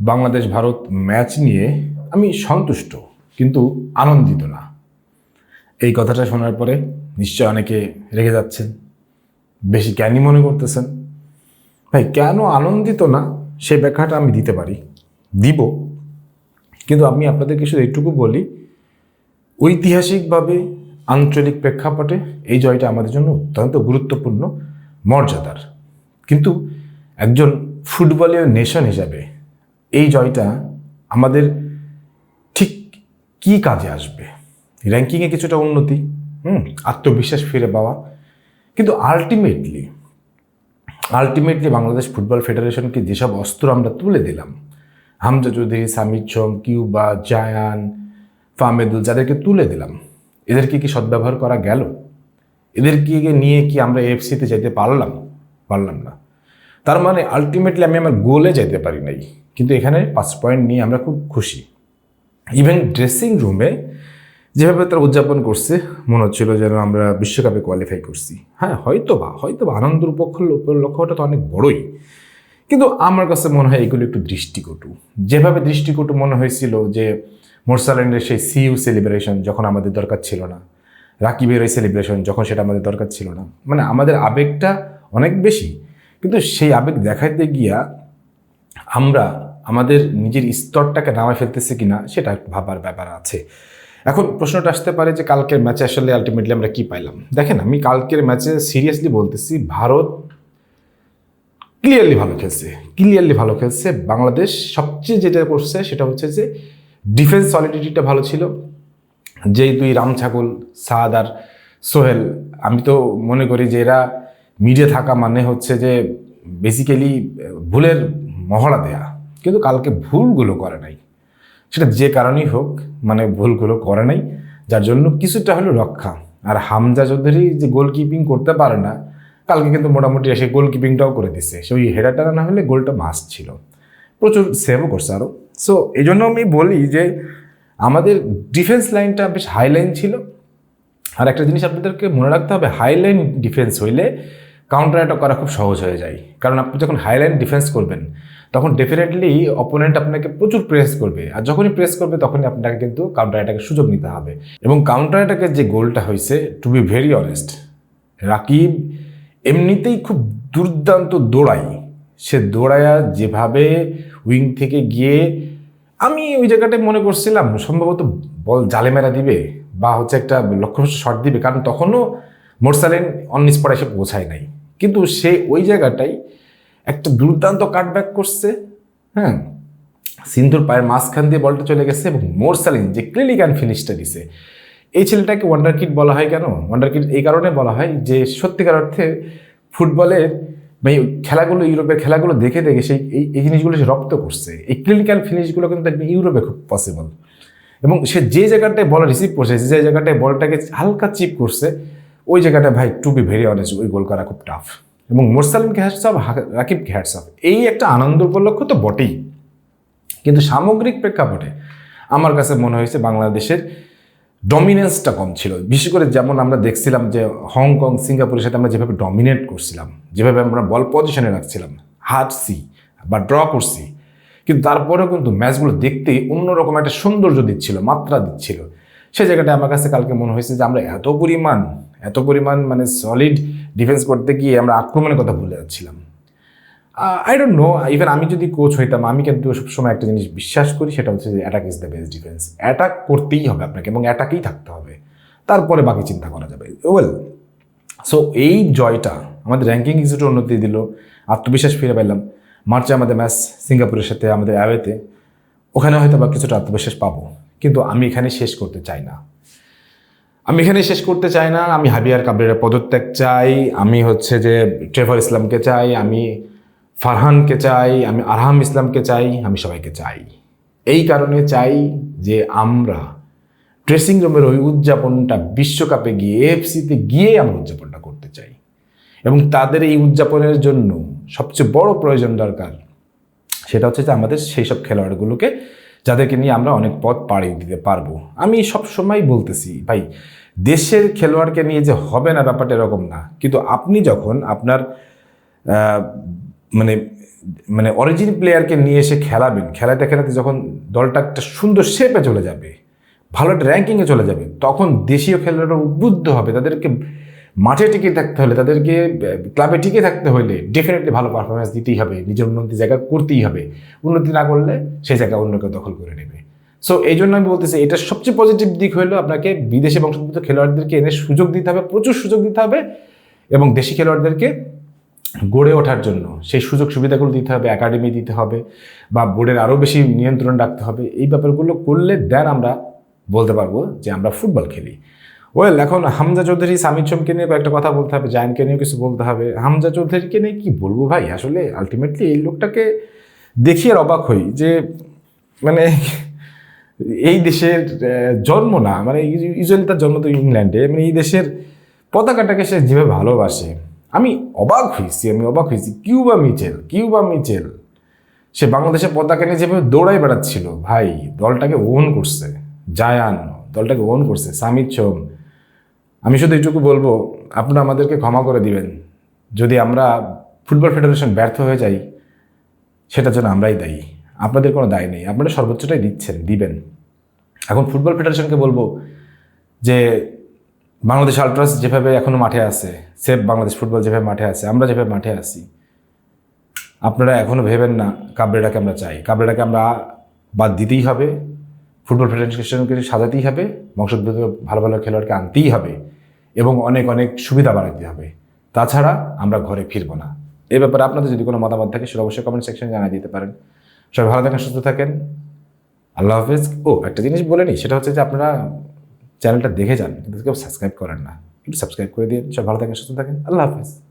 Bangladesh, Bharat match নিয়ে আমি সন্তুষ্ট, কিন্তু আনন্দিত না। এই কথাটা শোনার পরে নিশ্চয় অনেকে রেগে যাচ্ছেন, বেশি জ্ঞানী মনে করতেছেন। ভাই, কেন আনন্দিত না? সেই ব্যাখ্যাটা আমি দিতে পারি, দিব। কিন্তু আমি আপনাদেরকে শুধু এইটুকু বলি, ঐতিহাসিকভাবে আঞ্চলিক প্রেক্ষাপটে এই জয়টা আমাদের জন্য অত্যন্ত গুরুত্বপূর্ণ, মর্যাদার। কিন্তু একজন ফুটবলীয় নেশন হিসাবে এই জয়টা আমাদের ঠিক কি কাজে আসবে? র্যাঙ্কিংয়ে কিছুটা উন্নতি, হুম, আত্মবিশ্বাস ফিরে পাওয়া। কিন্তু আলটিমেটলি আলটিমেটলি বাংলাদেশ ফুটবল ফেডারেশনকে যেসব অস্ত্র আমরা তুলে দিলাম, হামজা চৌধুরী সামিদ চম কিউবা, জায়ান ফামেদুল যাদেরকে তুলে দিলাম, এদেরকে কি সদ্ব্যবহার করা গেল? এদেরকে নিয়ে কি আমরা এফসিতে যেতে পারলাম? পারলাম না। তার মানে আলটিমেটলি আমি আমার গোলে যেতে পারি নাই। কিন্তু এখানে পাঁচ পয়েন্ট নিয়ে আমরা খুব খুশি। ইভেন ড্রেসিং রুমে যেভাবে তারা উদযাপন করছে, মনে হচ্ছিল যেন আমরা বিশ্বকাপে কোয়ালিফাই করছি। হ্যাঁ হয়তো বা হয়তো বা আনন্দের উপক্ষ লক্ষ্যটা তো অনেক বড়ই। কিন্তু আমার কাছে মনে হয় এগুলো একটু দৃষ্টিকটু। যেভাবে দৃষ্টিকটু মনে হয়েছিল যে মোরসাল্যান্ডের সেই সিইউ সেলিব্রেশন যখন আমাদের দরকার ছিল না। রাকিবের ওই সেলিব্রেশন যখন সেটা আমাদের দরকার ছিল না। মানে আমাদের আবেগটা অনেক বেশি। কিন্তু সেই আবেগ দেখাইতে গিয়া আমরা আমাদের নিজের স্তরটাকে নামায় ফেলতেছি কিনা, সেটা ভাবার ব্যাপার আছে। এখন প্রশ্নটা আসতে পারে যে কালকের ম্যাচে আসলে আলটিমেটলি আমরা কি পাইলাম? দেখেন, আমি কালকের ম্যাচে সিরিয়াসলি বলতেছি ভারত ক্লিয়ারলি ভালো খেলছে ক্লিয়ারলি ভালো খেলছে। বাংলাদেশ সবচেয়ে যেটা করছে সেটা হচ্ছে যে ডিফেন্স সলিডিটিটা ভালো ছিল। যেই দুই রাম ছাগল সাদ আর সোহেল, আমি তো মনে করি যে এরা মিডিয়া থাকা মানে হচ্ছে যে বেসিক্যালি ভুলের মহড়া দেয়া। কিন্তু কালকে ভুলগুলো করে নাই। সেটা যে কারণেই হোক মানে ভুলগুলো করে নাই, যার জন্য কিছুটা হলো রক্ষা। আর হামজা চৌধুরী যে গোলকিপিং করতে পারে না, কালকে কিন্তু মোটামুটি এসে গোলকিপিংটাও করে দিচ্ছে সে ওই হেডারটা না হলে গোলটা মাস্ট ছিল। প্রচুর সেভও করছে আরও সো এই জন্য আমি বলি যে আমাদের ডিফেন্স লাইনটা বেশ হাই লাইন ছিল। আর একটা জিনিস আপনাদেরকে মনে রাখতে হবে হাই লাইন ডিফেন্স হইলে কাউন্টার অ্যাটাক করা খুব সহজ হয়ে যায়। কারণ আপনি যখন হাইলাইন ডিফেন্স করবেন, তখন ডেফিনেটলি অপোনেন্ট আপনাকে প্রচুর প্রেস করবে। আর যখনই প্রেস করবে, তখনই আপনাকে কিন্তু কাউন্টার অ্যাটাকের সুযোগ নিতে হবে। এবং কাউন্টার অ্যাটাকের যে গোলটা হয়েছে to be very honest Rakib এমনিতেই খুব দুর্দান্ত দৌড়াই সে দৌড়ায়া যেভাবে উইং থেকে গিয়ে, আমি ওই জায়গাটায় মনে করছিলাম, সম্ভবত বল জালে মেরা দিবে, বা হচ্ছে একটা লক্ষ্যভ্রষ্ট শট দিবে, কারণ তখনও মোরসালেন অন স্পট এসে পৌঁছায় নাই। কিন্তু সে ওই জায়গাটাই একটা দুর্দান্ত কাটব্যাক করছে হ্যাঁ? সিন্ধুর পায়ের মাঝখান দিয়ে বলটা চলে গেছে এবং মোরসালিন যে ক্লিনিক্যান ফিনিশটা দিছে। এই ছেলেটাকে ওয়ান্ডার কিড বলা হয় কেন? ওয়ান্ডার কিড এই কারণে বলা হয় যে সত্যিকার অর্থে ফুটবলের মানে খেলাগুলো, ইউরোপের খেলাগুলো দেখে দেখে সেই এই এই জিনিসগুলো সে রপ্ত করছে। এই ক্লিনিক্যাল ফিনিশগুলো কিন্তু ইউরোপে খুব পসিবল এবং সে যে জায়গাটায় বল রিসিভ করছে, যে জায়গাটায় বলটাকে হালকা চিপ করছে ওই জায়গাটা ভাই টু বি ভেরি অনেস্ট ওই গোল করা খুব টাফ এবং মোরসালিমকে হ্যাটস অফ রাকিবকে হ্যাটস অফ এই একটা আনন্দ উপলক্ষ তো বটেই। কিন্তু সামগ্রিক প্রেক্ষাপটে আমার কাছে মনে হয়েছে বাংলাদেশের ডমিনেন্সটা কম ছিল। বিশেষ করে যেমন আমরা দেখছিলাম যে হংকং সিঙ্গাপুরের সাথে আমরা যেভাবে ডমিনেট করছিলাম, যেভাবে আমরা বল পজিশনে রাখছিলাম হারছি বা ড্র করছি। কিন্তু তারপরেও কিন্তু ম্যাচগুলো দেখতে অন্যরকম একটা সৌন্দর্য দিচ্ছিল, মাত্রা দিচ্ছিল। সেই জায়গাটায় আমার কাছে কালকে মনে হয়েছে যে আমরা এত পরিমাণ এত পরিমাণ মানে সলিড ডিফেন্স করতে গিয়ে আমরা আক্রমণের কথা ভুলে যাচ্ছিলাম। আই ডোন্ট নো ইভেন আমি যদি কোচ হইতাম, আমি কিন্তু সবসময় একটা জিনিস বিশ্বাস করি, সেটা হচ্ছে যে attack is the best defence attack করতেই হবে আপনাকে এবং অ্যাটাকেই থাকতে হবে। তারপরে বাকি চিন্তা করা যাবে। ওয়েল সো এই জয়টা আমাদের র্যাঙ্কিং কিছুটা উন্নতি দিল, আত্মবিশ্বাস ফিরে পেলাম। মার্চে আমাদের ম্যাচ সিঙ্গাপুরের সাথে আমাদের অ্যাওয়েতে ওখানে হয়তো বা কিছুটা আত্মবিশ্বাস পাবো, কিন্তু আমি এখানে শেষ করতে চাই না। আমি এখানে শেষ করতে চাই না। আমি হাবিয়ার কাবরের পদত্যাগ চাই। আমি হচ্ছে যে ট্রেভার ইসলামকে চাই। আমি ফারহানকে চাই। আমি আরহাম ইসলামকে চাই। আমি সবাইকে চাই। এই কারণে চাই যে আমরা ড্রেসিং রুমের ওই উদযাপনটা বিশ্বকাপে গিয়ে এফসিতে গিয়ে আমরা উদযাপনটা করতে চাই। এবং তাদের এই উদযাপনের জন্য সবচেয়ে বড় প্রয়োজন দরকার, সেটা হচ্ছে যে আমাদের সেই সব খেলোয়াড়গুলোকে যাদেরকে নিয়ে আমরা অনেক পথ পাড়ি দিতে পারব। আমি সব সময় বলতেছি, ভাই, দেশের খেলোয়াড়কে নিয়ে যে হবে না ব্যাপারটা এরকম না। কিন্তু আপনি যখন আপনার মানে মানে অরিজিন প্লেয়ারকে নিয়ে এসে খেলাবেন, খেলাতে খেলাতে যখন দলটা একটা সুন্দর শেপে চলে যাবে, ভালো একটা র্যাঙ্কিংয়ে চলে যাবে, তখন দেশীয় খেলোয়াড়রা উদ্বুদ্ধ হবে, তাদেরকে মাঠে টিকে থাকতে হলে তাদেরকে ক্লাবে টিকে থাকতে হলে ডেফিনেটলি ভালো পারফরমেন্স দিতেই হবে, নিজের উন্নতি জায়গা করতেই হবে। উন্নতি না করলে সেই জায়গা অন্য কেউ দখল করে নেবে। সো এই জন্য আমি বলতেছি, এটা সবচেয়ে পজিটিভ দিক হলো আপনাকে বিদেশে বংশোদ্ভূত খেলোয়াড়দেরকে এনে সুযোগ দিতে হবে, প্রচুর সুযোগ দিতে হবে এবং দেশি খেলোয়াড়দেরকে গড়ে ওঠার জন্য সেই সুযোগ সুবিধাগুলো দিতে হবে একাডেমি দিতে হবে বা বোর্ডের আরও বেশি নিয়ন্ত্রণ রাখতে হবে। এই ব্যাপারগুলো করলে দেন আমরা বলতে পারব যে আমরা ফুটবল খেলি। ওয়েল এখন হামজা চৌধুরী, সামির চমকে নিয়ে কয়েকটা কথা বলতে হবে, জায়নকে নিয়েও কিছু বলতে হবে। হামজা চৌধুরীকে নিয়ে কি বলব ভাই? আসলে আলটিমেটলি এই লোকটাকে দেখিয়ে অবাক হই যে মানে এই দেশের জন্ম না মানে ইউজুয়ালি তার জন্ম তো ইংল্যান্ডে মানে এই দেশের পতাকাটাকে সে যেভাবে ভালোবাসে। আমি অবাক হয়েছি আমি অবাক হয়েছি কিউবা মিচেল কিউবা মিচেল, সে বাংলাদেশের পতাকা নিয়ে যেভাবে দৌড়াই বেড়াচ্ছিল। ভাই, দলটাকে ওন করছে, জায়ান, দলটাকে ওন করছে, সামির চোম আমি শুধু এইটুকু বলব, আপনারা আমাদেরকে ক্ষমা করে দিবেন। যদি আমরা ফুটবল ফেডারেশন ব্যর্থ হয়ে যাই, সেটার জন্য আমরাই দায়ী। আপনাদের কোনো দায় নেই। আপনারা সর্বোচ্চটাই দিচ্ছেন, দিবেন। এখন ফুটবল ফেডারেশনকে বলব যে, বাংলাদেশ আলট্রাস যেভাবে এখনও মাঠে আছে, সেফ বাংলাদেশ ফুটবল যেভাবে মাঠে আছে, আমরা যেভাবে মাঠে আছি, আপনারা এখনও ভেবেন না কাবরেটাকে আমরা চাই। কাবরেটাকে আমরা বাদ দিতেই হবে। ফুটবল ফেডারেশনকে সাজাতেই হবে, বংশোদ্ভূত ভালো ভালো খেলোয়াড়কে আনতেই হবে এবং অনেক অনেক সুবিধা বাড়াতে হবে। তাছাড়া আমরা ঘরে ফিরবো না। এ ব্যাপারে আপনাদের যদি কোনো মতামত থাকে সেটা অবশ্যই কমেন্ট সেকশনে জানিয়ে দিতে পারেন। সবাই ভালো থাকেন, সুস্থ থাকেন। আল্লাহ হাফেজ। ও, একটা জিনিস বলে নিই, সেটা হচ্ছে যে আপনারা চ্যানেলটা দেখে যান, কিন্তু কেউ সাবস্ক্রাইব করেন না। একটু সাবস্ক্রাইব করে দিন। সব ভালো থাকেন, সুস্থ থাকেন। আল্লাহ হাফেজ।